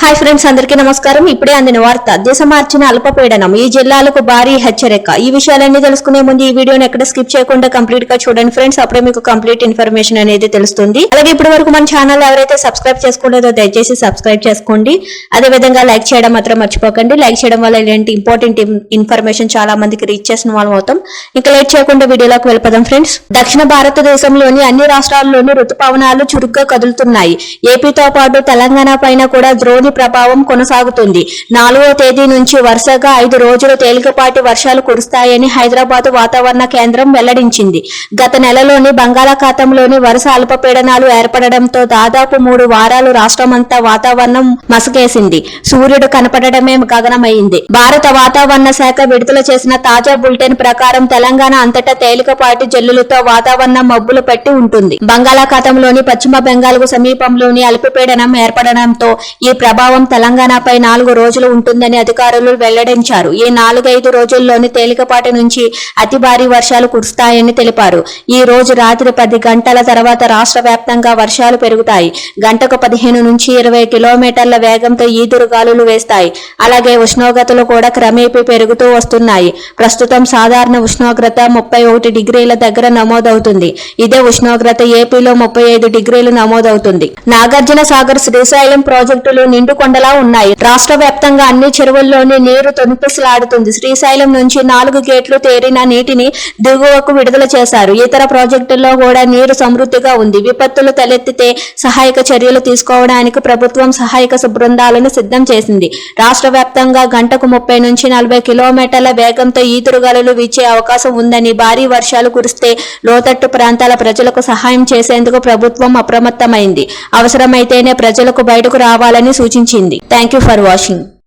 Hi friends అందరికీ నమస్కారం. ఇప్పుడే అందిన వార్త దిశ మార్చిన అల్పపీడనం ఈ జిల్లాలకు భారీ హెచ్చరిక. ఈ విషయాలన్నీ తెలుసుకునే ముందు ఈ వీడియోని ఎక్కడ స్కిప్ చేయకుండా కంప్లీట్గా చూడండి ఫ్రెండ్స్. అప్పుడే మీకు కంప్లీట్ ఇన్ఫర్మేషన్ అనేది తెలుస్తుంది. అలాగే ఇప్పటి వరకు మన ఛానల్ ఎవరైతే సబ్స్క్రైబ్ చేసుకోలేదో దయచేసి సబ్స్క్రైబ్ చేసుకోండి. అదే విధంగా లైక్ చేయడం మాత్రం మర్చిపోకండి. లైక్ చేయడం వల్ల ఇలాంటి ఇంపార్టెంట్ ఇన్ఫర్మేషన్ చాలా మందికి రీచ్ చేసిన వాళ్ళం అవుతాం. ఇంకా లేట్ చేయకుండా వీడియోలోకి వెళ్ళిపోదాం ఫ్రెండ్స్. దక్షిణ భారతదేశంలోని అన్ని రాష్ట్రాల్లోనూ ఋతుపవనాలు చురుగ్గా కదులుతున్నాయి. ఏపీతో పాటు తెలంగాణ పైన కూడా ద్రోణి ప్రభావం కొనసాగుతుంది. నాలుగో తేదీ నుంచి వరుసగా ఐదు రోజులు తేలికపాటి వర్షాలు కురుస్తాయని హైదరాబాద్ వాతావరణ కేంద్రం వెల్లడించింది. గత నెలలోని బంగాళాఖాతంలోని వరుస అల్పపీడనాలు ఏర్పడడంతో దాదాపు మూడు వారాలు రాష్ట్రమంతా వాతావరణం మసకేసింది. సూర్యుడు కనపడటమే గగనమైంది. భారత వాతావరణ శాఖ విడుదల చేసిన తాజా బులెటిన్ ప్రకారం తెలంగాణ అంతటా తేలికపాటి జల్లులతో వాతావరణం మబ్బులు పెట్టి ఉంటుంది. బంగాళాఖాతంలోని పశ్చిమ బెంగాల్కు సమీపంలోని అల్పపీడనం ఏర్పడడంతో ఈ ప్రభావం తెలంగాణపై నాలుగు రోజులు ఉంటుందని అధికారులు వెల్లడించారు. ఈ నాలుగైదు రోజుల్లోని తేలికపాటి నుంచి అతి భారీ వర్షాలు కురుస్తాయని తెలిపారు. ఈ రోజు రాత్రి పది గంటల తర్వాత రాష్ట్ర వ్యాప్తంగా వర్షాలు పెరుగుతాయి. గంటకు పదిహేను నుంచి ఇరవై కిలోమీటర్ల వేగంతో ఈదురు గాలులు వేస్తాయి. అలాగే ఉష్ణోగ్రతలు కూడా క్రమేపీ పెరుగుతూ వస్తున్నాయి. ప్రస్తుతం సాధారణ ఉష్ణోగ్రత ముప్పై ఒకటి డిగ్రీల దగ్గర నమోదవుతుంది. ఇదే ఉష్ణోగ్రత ఏపీలో ముప్పై ఐదు డిగ్రీలు నమోదవుతుంది. నాగార్జున సాగర్ శ్రీశైలం ప్రాజెక్టులు నిండుకొండలా ఉన్నాయి. రాష్ట్ర వ్యాప్తంగా అన్ని చెరువుల్లోని నీరు తొనిపిసలాడుతుంది. శ్రీశైలం నుంచి నాలుగు గేట్లు తేరిన నీటిని దిగువకు విడుదల చేశారు. ఇతర ప్రాజెక్టుల్లో కూడా నీరు సమృద్ధిగా ఉంది. విపత్తులు తలెత్తితే సహాయక చర్యలు తీసుకోవడానికి ప్రభుత్వం సహాయక బృందాలను సిద్ధం చేసింది. రాష్ట్ర వ్యాప్తంగా గంటకు ముప్పై నుంచి నలభై కిలోమీటర్ల వేగంతో ఈదురుగాలులు వీచే అవకాశం ఉందని భారీ వర్షాలు కురిస్తే లోతట్టు ప్రాంతాల ప్రజలకు సహాయం చేసేందుకు ప్రభుత్వం అప్రమత్తమైంది. అవసరమైతేనే ప్రజలకు బయటకు రావాలని సూచించింది థ్యాంక్ యూ ఫర్ వాచింగ్